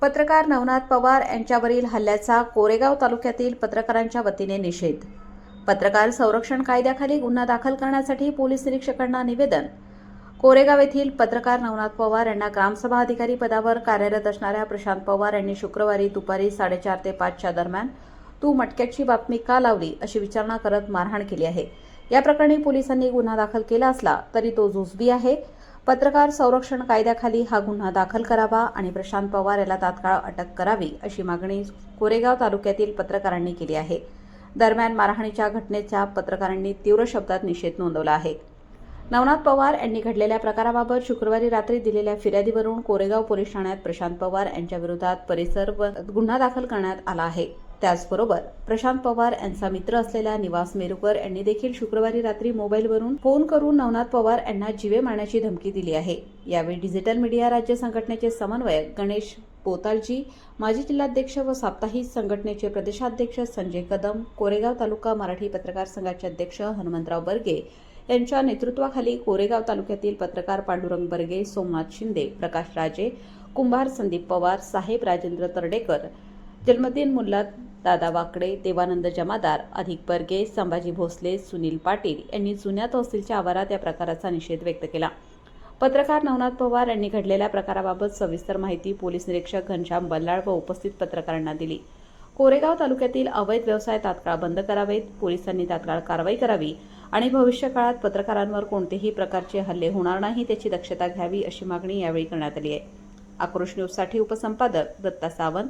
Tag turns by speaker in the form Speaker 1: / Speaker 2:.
Speaker 1: पत्रकार नवनाथ पवार यांच्यावरील हल्ल्याचा कोरेगाव तालुक्यातील पत्रकारांच्या वतीने निषेध. पत्रकार संरक्षण कायद्याखाली गुन्हा दाखल करण्यासाठी पोलीस निरीक्षकांना निवेदन. कोरेगाव येथील पत्रकार नवनाथ पवार यांना ग्रामसभा अधिकारी पदावर कार्यरत असणाऱ्या प्रशांत पवार यांनी शुक्रवारी दुपारी साडेचार ते पाचच्या दरम्यान तू मटक्याची बातमी का लावली अशी विचारणा करत मारहाण केली आहे. या प्रकरणी पोलिसांनी गुन्हा दाखल केला असला तरी तो झुजबी आहे. पत्रकार संरक्षण कायद्याखाली हा गुन्हा दाखल करावा आणि प्रशांत पवार याला तात्काळ अटक करावी अशी मागणी कोरेगाव तालुक्यातील पत्रकारांनी केली आहे. दरम्यान मारहाणीच्या घटनेचा पत्रकारांनी तीव्र शब्दात निषेध नोंदवला आहे. नवनाथ पवार यांनी घडलेल्या प्रकाराबाबत शुक्रवारी रात्री दिलेल्या फिर्यादीवरून कोरेगाव पोलीस ठाण्यात प्रशांत पवार यांच्या विरोधात परिसर व गुन्हा दाखल करण्यात आला आहे. त्याचबरोबर प्रशांत पवार यांचा मित्र असलेल्या निवास मेरुकर यांनी देखील शुक्रवारी रात्री मोबाईलवरून फोन करून नवनाथ पवार यांना जीवे मारण्याची धमकी दिली आहे. यावेळी डिजिटल मीडिया राज्य संघटनेचे समन्वयक गणेश पोतालजी माजी जिल्हाध्यक्ष व साप्ताहिक संघटनेचे प्रदेशाध्यक्ष संजय कदम कोरेगाव तालुका मराठी पत्रकार संघाचे अध्यक्ष हनुमंतराव बर्गे यांच्या नेतृत्वाखाली कोरेगाव तालुक्यातील पत्रकार पांडुरंग बर्गे सोमनाथ शिंदे प्रकाश राजे कुंभार संदीप पवार साहेब राजेंद्र तरडेकर जन्मदिन मुल्ला दादा वाकडे देवानंद जमादार अधिक बर्गे संभाजी भोसले सुनील पाटील यांनी जुन्या तहसीलच्या आवारात या प्रकाराचा निषेध व्यक्त केला. पत्रकार नवनाथ पवार यांनी घडलेल्या प्रकाराबाबत सविस्तर माहिती पोलीस निरीक्षक घनश्याम बल्लाळ व उपस्थित पत्रकारांना दिली. कोरेगाव तालुक्यातील अवैध व्यवसाय तात्काळ बंद करावेत पोलिसांनी तात्काळ कारवाई करावी आणि भविष्यकाळात पत्रकारांवर कोणतेही प्रकारचे हल्ले होणार नाही त्याची दक्षता घ्यावी अशी मागणी यावेळी करण्यात आली आहे. आक्रोश न्यूजसाठी उपसंपादक दत्ता सावंत